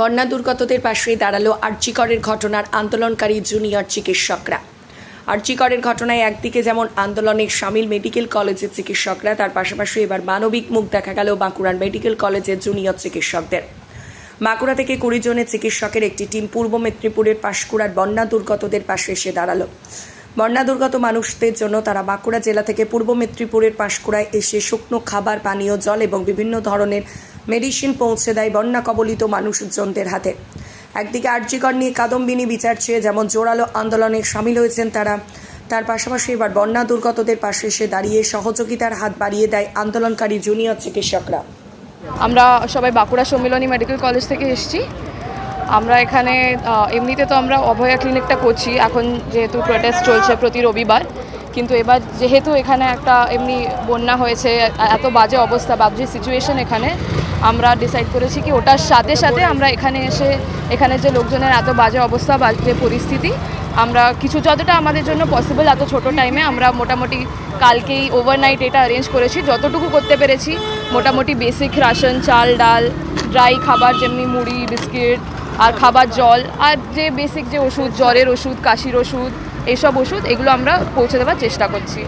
বন্যা দুর্গতদের পাশে দাঁড়াল আর্চিকরের ঘটনার আন্দোলনকারী জুনিয়র চিকিৎসকরা। আর্চিকরের ঘটনায় একদিকে যেমন আন্দোলনের সামিল মেডিকেল কলেজের চিকিৎসকরা, তার পাশাপাশি এবার মানবিক মুখ দেখা গেল বাঁকুড়ার মেডিকেল কলেজের জুনিয়র চিকিৎসকদের। বাঁকুড়া থেকে কুড়ি জনের চিকিৎসকের একটি টিম পূর্ব মেদিনীপুরের পাশকুড়ার বন্যা দুর্গতদের পাশে এসে দাঁড়াল। বন্যা দুর্গত মানুষদের জন্য তারা বাঁকুড়া জেলা থেকে পূর্ব মেদিনীপুরের পাশকুড়ায় এসে শুকনো খাবার, পানীয়, জল এবং বিভিন্ন ধরনের মেডিসিন পৌঁছে দেয় বন্যা কবলিত মানুষজনদের হাতে। একদিকে আর্যিকর নিয়ে কাদম্বিনী বিচার চেয়ে যেমন জোরালো আন্দোলনে সামিল হয়েছেন তারা, তার পাশাপাশি এবার বন্যা দুর্গতদের পাশে এসে দাঁড়িয়ে সহযোগিতার হাত বাড়িয়ে দেয় আন্দোলনকারী জুনিয়র চিকিৎসকরা। আমরা সবাই বাঁকুড়া সম্মিলনী মেডিকেল কলেজ থেকে এসেছি। আমরা এখানে এমনিতে তো আমরা অভয়া ক্লিনিকটা করছি, এখন যেহেতু প্রোটেস্ট চলছে প্রতি রবিবার, কিন্তু এবার যেহেতু এখানে একটা এমনি বন্যা হয়েছে, এত বাজে অবস্থা, বাজে সিচুয়েশন এখানে, আমরা ডিসাইড করেছি কি ওটার সাথে সাথে আমরা এখানে এসে, এখানে যে লোকজনের এত বাজে অবস্থা, বাজে পরিস্থিতি, আমরা কিছু যতটা আমাদের জন্য পসিবল এত ছোট টাইমে আমরা মোটামুটি কালকেই ওভারনাইট এটা অ্যারেঞ্জ করেছি, যতটুকু করতে পেরেছি, মোটামুটি বেসিক রাশন চাল, ডাল ড্রাই খাবার, যেমনি মুড়ি, বিস্কিট আর খাবার জল, আর যে বেসিক যে ওষুধ, জ্বরের ওষুধ, কাশির ওষুধ এইসব ওষুধ, এগুলো আমরা পৌঁছে দেওয়ার চেষ্টা করছি।